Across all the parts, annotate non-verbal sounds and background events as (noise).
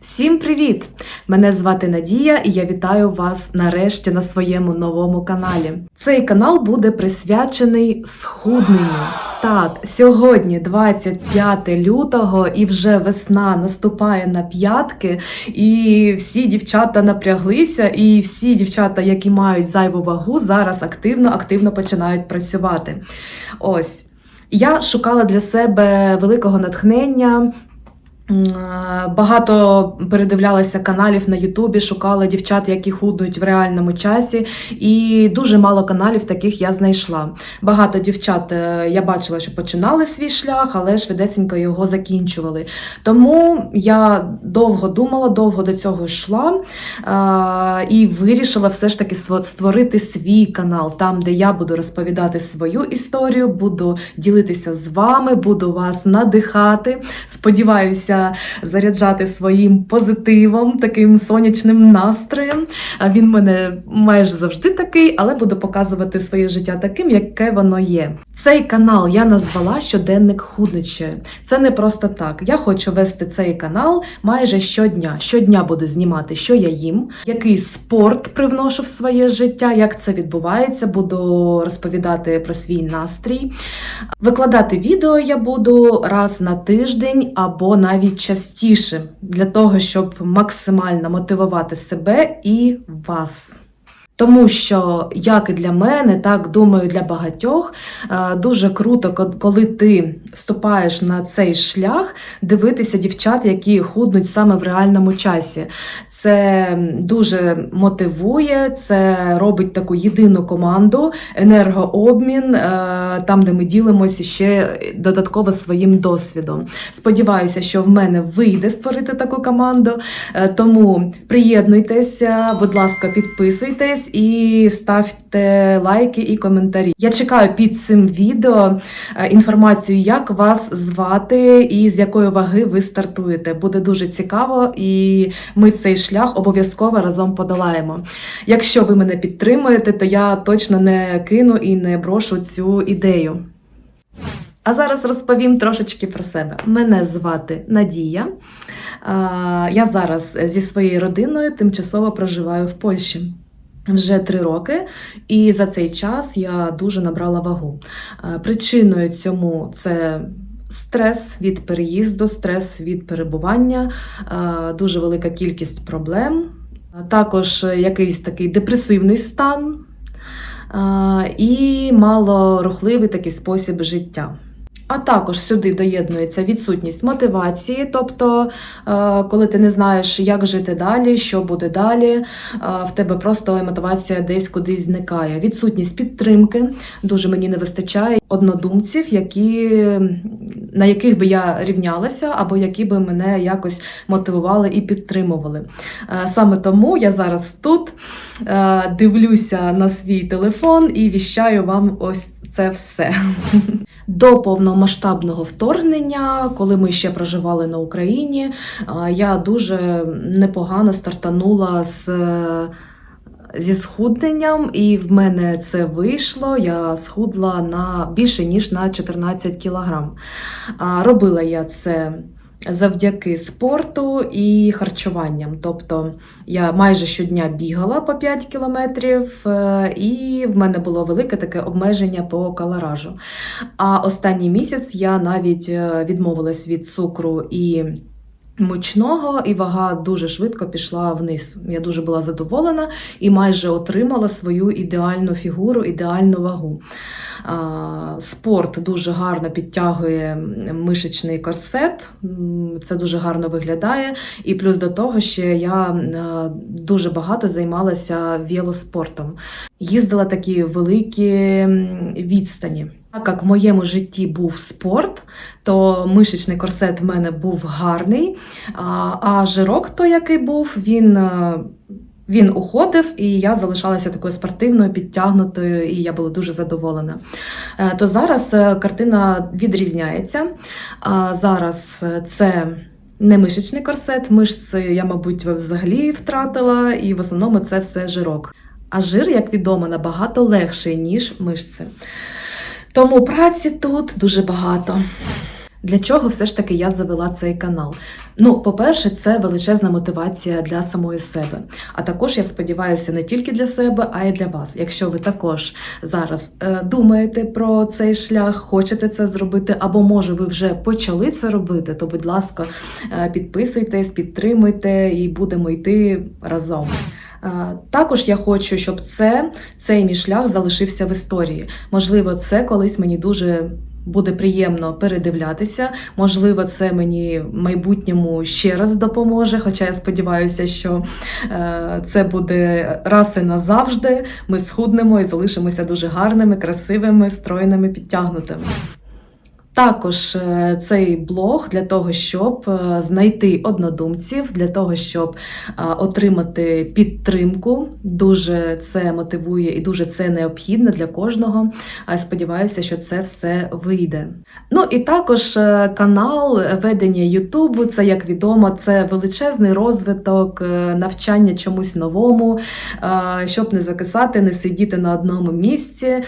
Всім привіт! Мене звати Надія, і я вітаю вас нарешті на своєму новому каналі. Цей канал буде присвячений схудненню. Так, сьогодні 25 лютого, і вже весна наступає на п'ятки, і всі дівчата напряглися, і всі дівчата, які мають зайву вагу, зараз активно активно починають працювати. Ось. Я шукала для себе великого натхнення. Е, Багато передивлялася каналів на Ютубі, шукала дівчат, які худнуть в реальному часі, і дуже мало каналів таких я знайшла. Багато дівчат е, я бачила, що починали свій шлях, але швидесенько його закінчували. Тому я довго думала, довго до цього йшла е, і вирішила все ж таки створити свій канал, там, де я буду розповідати свою історію, буду ділитися з вами, буду вас надихати. Сподіваюся, заряджати своїм позитивом, таким сонячним настроєм. Він мене майже завжди такий, але буду показувати своє життя таким, яке воно є. Цей канал я назвала щоденник худничі. Це не просто так. Я хочу вести цей канал майже щодня. Щодня буду знімати, що я їм, який спорт привношу в своє життя, як це відбувається. Буду розповідати про свій настрій. Викладати відео я буду раз на тиждень або навіть частіше для того, щоб максимально мотивувати себе і вас. Тому що, як і для мене, так думаю, для багатьох е, дуже круто, коли ти вступаєш на цей шлях, дивитися дівчат, які худнуть саме в реальному часі. Це дуже мотивує, це робить таку єдину команду, енергообмін, е, там, де ми ділимося ще додатково своїм досвідом. Сподіваюся, що в мене вийде створити таку команду. Е, Тому приєднуйтеся, будь ласка, підписуйтесь і ставте лайки і коментарі. Я чекаю під цим відео е, інформацію, як вас звати і з якої ваги ви стартуєте. Буде дуже цікаво, і ми цей шлях обов'язково разом подолаємо. Якщо ви мене підтримуєте, то я точно не кину і не брошу цю ідею. А зараз розповім трошечки про себе. Мене звати Надія. Я зараз зі своєю родиною тимчасово проживаю в Польщі. Вже три роки, і за цей час я дуже набрала вагу. Причиною цьому це стрес від переїзду, стрес від перебування, дуже велика кількість проблем, також якийсь такий депресивний стан а, і малорухливий такий спосіб життя. А також сюди доєднується відсутність мотивації, тобто, е, коли ти не знаєш, як жити далі, що буде далі, е, в тебе просто мотивація десь кудись зникає. Відсутність підтримки дуже мені не вистачає однодумців, які, на яких би я рівнялася, або які би мене якось мотивували і підтримували. Е, Саме тому я зараз тут дивлюся на свій телефон і віщаю вам ось це все. (laughs) До повномасштабного вторгнення, коли ми ще проживали на Україні, я дуже непогано стартанула з. е, Зі схудненням, і в мене це вийшло. Я схудла на більше ніж на 14 кілограм. Робила я це завдяки спорту і харчуванням. Тобто я майже щодня бігала по 5 кілометрів, е, і в мене було велике таке обмеження по калоражу. А останній місяць я навіть е, відмовилась від цукру і мучного, і вага дуже швидко пішла вниз. Я дуже була задоволена і майже отримала свою ідеальну фігуру, ідеальну вагу. Спорт дуже гарно підтягує мишечний корсет, це дуже гарно виглядає. І плюс до того, ще я е, дуже багато займалася велоспортом. Їздила такі великі відстані. Так як в моєму житті був спорт, то мишечний корсет в мене був гарний, а, жирок той, який був, він. е, Він уходив, і я залишалася такою спортивною, підтягнутою, і я була дуже задоволена. Е, То зараз е, картина відрізняється. Зараз це не мишечний корсет, мишці я, мабуть, взагалі втратила, і в основному це все жирок. А жир, як відомо, набагато легший, ніж мишці. Тому праці тут дуже багато. Для чого все ж таки я завела цей канал? Ну, по-перше, це величезна мотивація для самої себе. А також я сподіваюся не тільки для себе, а й для вас. Якщо ви також зараз е, думаєте про цей шлях, хочете це зробити, або може ви вже почали це робити, то будь ласка, е, підписуйтесь, підтримуйте і будемо йти разом. Е, Також я хочу, щоб це, цей мій шлях залишився в історії. Можливо, це колись мені дуже буде приємно передивлятися. Можливо, це мені в майбутньому ще раз допоможе. Хоча я сподіваюся, що е, це буде раз і назавжди. Ми схуднемо і залишимося дуже гарними, красивими, стройними, підтягнутими. Також е, цей блог для того, щоб е, знайти однодумців, для того, щоб е, отримати підтримку. Дуже це мотивує і дуже це необхідно для кожного. Сподіваюся, що це все вийде. Ну і також канал ведення Ютубу. Це як відомо, це величезний розвиток, навчання чомусь новому, щоб не закисати, не сидіти на одному місці,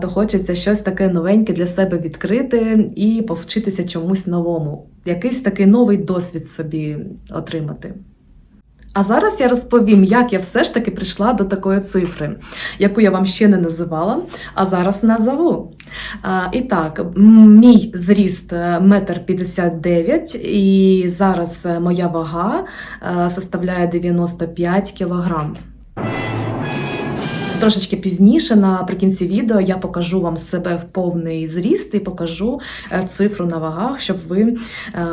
то хочеться щось таке новеньке для себе відкрити і повчитися чомусь новому, якийсь такий новий досвід собі отримати. А зараз я розповім, як я все ж таки прийшла до такої цифри, яку я вам ще не називала, а зараз назову. А, і так, мій зріст е, метр п'ятдесят дев'ять, і зараз е, моя вага е, составляє 95 кілограм. Трошечки пізніше, наприкінці відео, я покажу вам себе в повний зріст і покажу е, цифру на вагах, щоб ви е,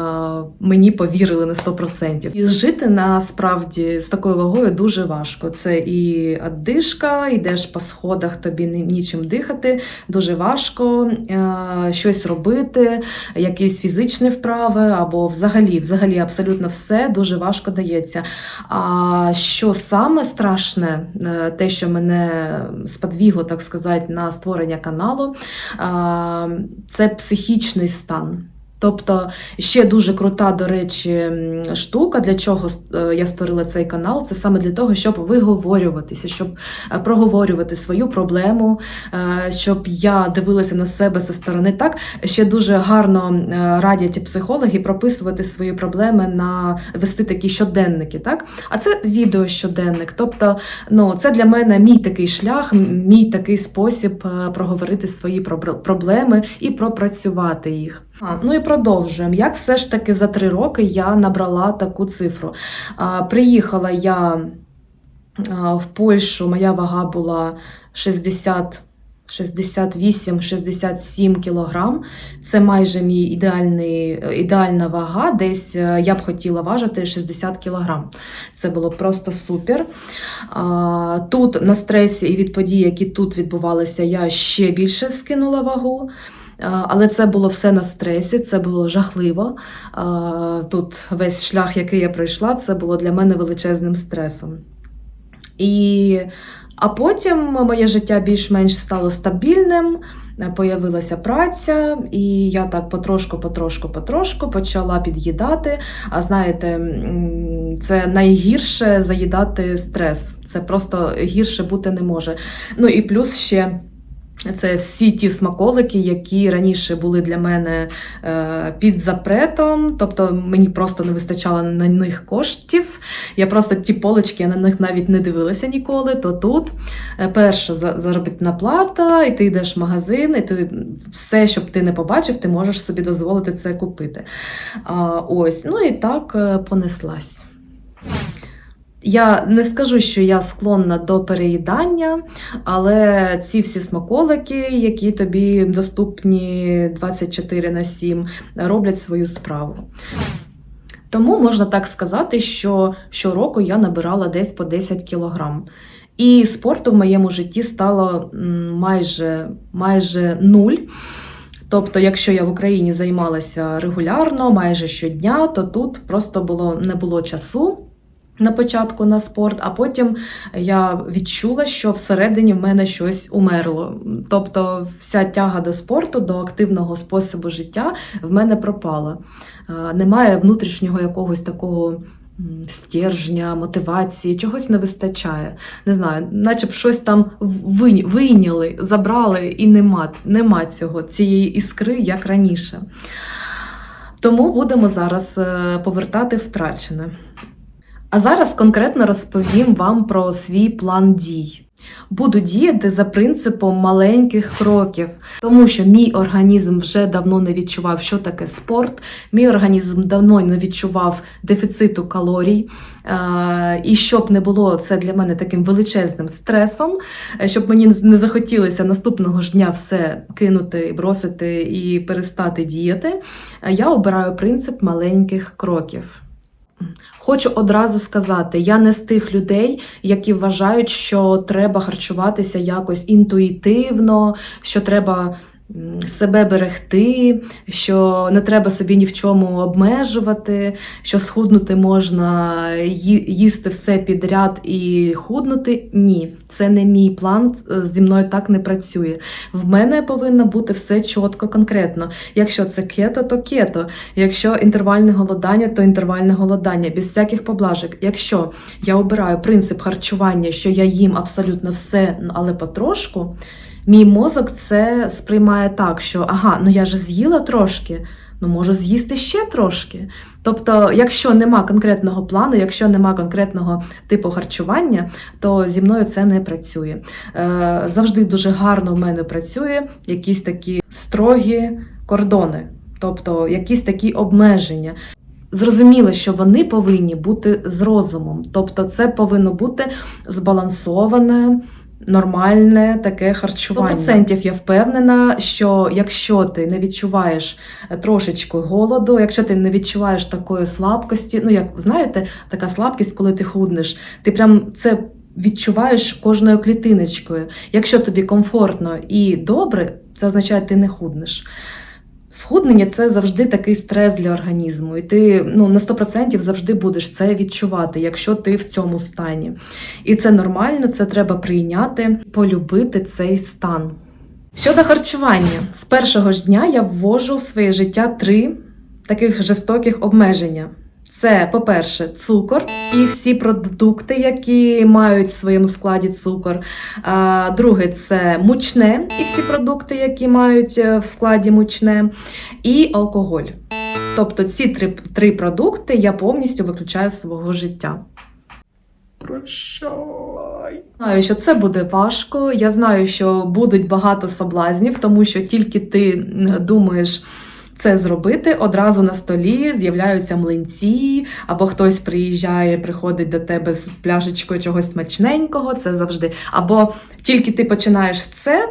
мені повірили на 100%. І жити насправді з такою вагою дуже важко. Це і оддишка, йдеш по сходах, тобі нічим дихати, дуже важко е, щось робити, якісь фізичні вправи, або взагалі, взагалі абсолютно все дуже важко дається. А що саме страшне, те, що мене сподвігло, так сказати, на створення каналу, це психічний стан. Тобто ще дуже крута, до речі, штука, для чого е, я створила цей канал, це саме для того, щоб виговорюватися, щоб е, проговорювати свою проблему, е, щоб я дивилася на себе зі сторони. Так ще дуже гарно радять психологи прописувати свої проблеми на вести такі щоденники. Так, а це відео щоденник. Тобто, ну це для мене мій такий шлях, мій такий спосіб проговорити свої проблеми і пропрацювати їх. А, ну і продовжуємо. Як все ж таки за три роки я набрала таку цифру? А, приїхала я в Польщу, моя вага була 60. 68-67 кілограм. Це майже мій ідеальний, ідеальна вага. Десь е, я б хотіла важити 60 кілограм. Це було просто супер. Тут на стресі і від подій, які тут відбувалися, я ще більше скинула вагу. А, Але це було все на стресі, це було жахливо. Тут весь шлях, який я пройшла, це було для мене величезним стресом. І, а потім моє життя більш-менш стало стабільним, е, появилася праця, і я так потрошку, потрошку, потрошку почала під'їдати. А знаєте, це найгірше заїдати стрес. Це просто гірше бути не може. Ну і плюс ще. Це всі ті смаколики, які раніше були для мене е, під запретом, тобто мені просто не вистачало на них коштів. Я просто ті полички, я на них навіть не дивилася ніколи. То тут е, перша заробітна плата, і ти йдеш в магазин, і ти все, що б ти не побачив, ти можеш собі дозволити це купити. Ось, ну і так е, понеслась. Я не скажу, що я склонна до переїдання, але ці всі смаколики, які тобі доступні 24 на 7, роблять свою справу. Тому можна так сказати, що щороку я набирала десь по 10 кілограм. І спорту в моєму житті стало майже, майже нуль. Тобто, якщо я в Україні займалася регулярно, майже щодня, то тут просто було, не було часу на початку на спорт, а потім я відчула, що всередині в мене щось умерло. Тобто, вся тяга до спорту, до активного способу життя в мене пропала. Е, Немає внутрішнього якогось такого стержня, мотивації, чогось не вистачає. Не знаю, наче б щось там вийняли, забрали, і нема, нема цього, цієї іскри, як раніше. Тому будемо зараз е, повертати втрачене. А зараз конкретно розповім вам про свій план дій. Буду діяти за принципом маленьких кроків, тому що мій організм вже давно не відчував, що таке спорт. Мій організм давно не відчував дефіциту калорій. Е, І щоб не було це для мене таким величезним стресом, е, щоб мені не захотілося наступного ж дня все кинути, бросити і перестати діяти, е, я обираю принцип маленьких кроків. Хочу одразу сказати, я не з тих людей, які вважають, що треба харчуватися якось інтуїтивно, що треба себе берегти, що не треба собі ні в чому обмежувати, що схуднути можна їсти все підряд і худнути. Ні, це не мій план. Зі мною так не працює. В мене повинно бути все чітко, конкретно. Якщо це кето, то кето. Якщо інтервальне голодання, то інтервальне голодання, без всяких поблажок. Якщо я обираю принцип харчування, що я їм абсолютно все, але потрошку, мій мозок це сприймає так, що ага, ну я ж з'їла трошки. Ну, можу з'їсти ще трошки. Тобто, якщо нема конкретного плану, якщо нема конкретного типу харчування, то зі мною це не працює. Е, завжди дуже гарно в мене працює якісь такі строгі кордони, тобто якісь такі обмеження. Зрозуміло, що вони повинні бути з розумом, тобто це повинно бути збалансоване. Нормальне таке харчування. 100% я впевнена, що якщо ти не відчуваєш трошечку голоду, якщо ти не відчуваєш такої слабкості, ну як знаєте, така слабкість, коли ти худнеш, ти прям це відчуваєш кожною клітиночкою. Якщо тобі комфортно і добре, це означає, ти не худнеш. Схуднення це завжди такий стрес для організму, і ти ну, на 100% завжди будеш це відчувати, якщо ти в цьому стані. І це нормально, це треба прийняти, полюбити цей стан. Щодо харчування, з першого ж дня я ввожу в своє життя три таких жорстоких обмеження. Це, по-перше, цукор і всі продукти, які мають в своєму складі цукор. Друге, це мучне і всі продукти, які мають е, в складі мучне, і алкоголь. Тобто ці три, три продукти я повністю виключаю з свого життя. Прощай. Знаю, що це буде важко. Я знаю, що будуть багато соблазнів, тому що тільки ти думаєш. Це зробити одразу на столі з'являються млинці, або хтось приїжджає, приходить до тебе з пляшечкою чогось смачненького. Це завжди. Або тільки ти починаєш це,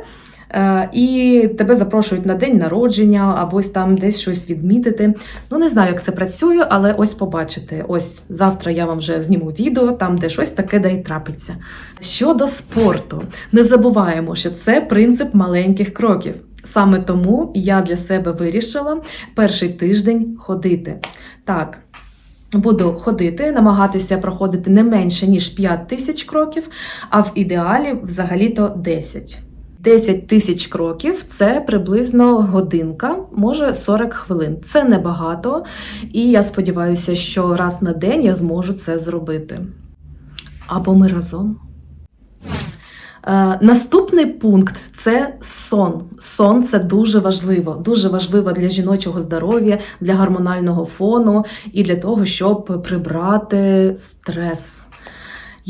е, і тебе запрошують на день народження, або там десь щось відмітити. Ну не знаю, як це працює, але ось побачите. Ось завтра я вам вже зніму відео, там де щось таке да й трапиться. Щодо спорту, не забуваємо, що це принцип маленьких кроків. Саме тому я для себе вирішила перший тиждень ходити. Так, буду ходити, намагатися проходити не менше, ніж 5 тисяч кроків, а в ідеалі взагалі-то 10. 10 тисяч кроків це приблизно годинка, може 40 хвилин. Це небагато, і я сподіваюся, що раз на день я зможу це зробити. Або ми разом. Е, наступний пункт це сон. Сон це дуже важливо, дуже важливо для жіночого здоров'я, для гормонального фону і для того, щоб прибрати стрес.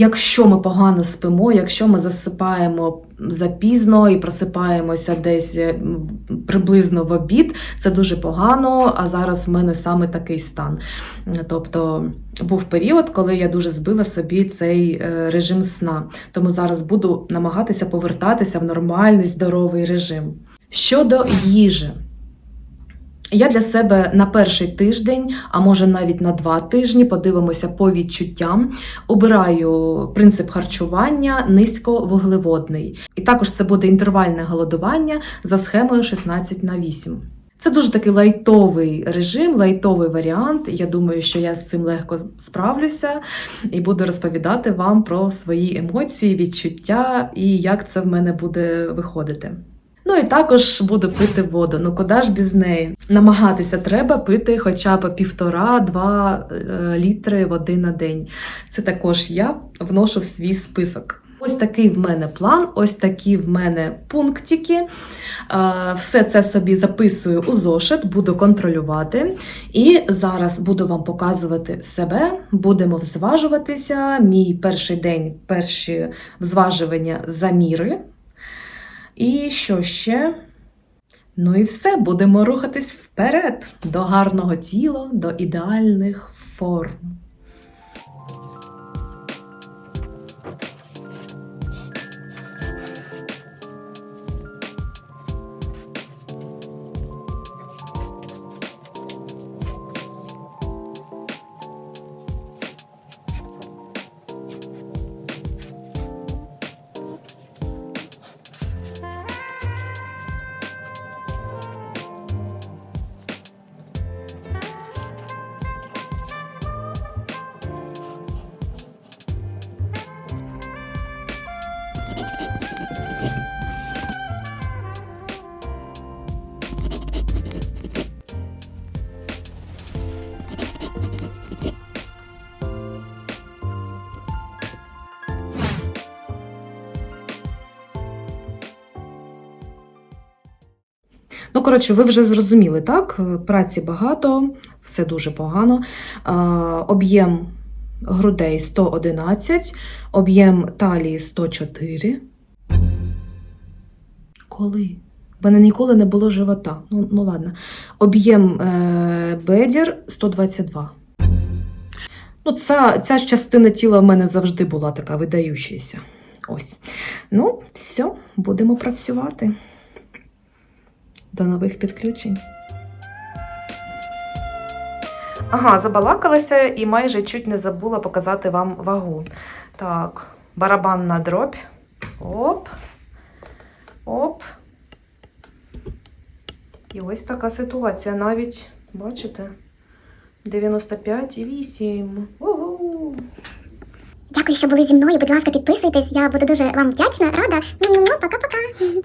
Якщо ми погано спимо, якщо ми засипаємо запізно і просипаємося десь е, приблизно в обід, це дуже погано. А зараз в мене саме такий стан. Тобто був період, коли я дуже збила собі цей е, режим сна. Тому зараз буду намагатися повертатися в нормальний здоровий режим. Щодо їжі. Я для себе на перший тиждень, а може навіть на два тижні, подивимося по відчуттям. Обираю принцип харчування низьковуглеводний. І також це буде інтервальне голодування за схемою 16 на 8. Це дуже такий лайтовий режим, лайтовий варіант. Я думаю, що я з цим легко справлюся і буду розповідати вам про свої емоції, відчуття і як це в мене буде виходити. Ну і також буду пити воду. Ну куди ж без неї? Намагатися треба пити хоча б півтора-два е, літри води на день. Це також я вношу в свій список. Ось такий в мене план, ось такі в мене пунктики. Е, Все це собі записую у зошит, буду контролювати. І зараз буду вам показувати себе. Будемо взважуватися. Мій перший день, перші взважування заміри. І що ще? Ну і все, будемо рухатись вперед до гарного тіла, до ідеальних форм. Ну, коротше, ви вже зрозуміли, так? Е, Праці багато, все дуже погано. Е, Об'єм грудей 111, об'єм талії 104. Коли? В мене ніколи не було живота. Ну, ну ладно. Об'єм е, бедер 122. Ну, ця, ця ж частина тіла в мене завжди була така видаючася. Ось. Ну, все, будемо працювати. До нових підключень. Ага, забалакалася і майже чуть не забула показати вам вагу. Так, барабанна дробь. Оп. Оп. І ось така ситуація. Навіть, бачите, 95,8. Угу. Дякую, що були зі мною. Будь ласка, підписуйтесь. Я буду дуже вам вдячна, рада. Ну, Пока-пока.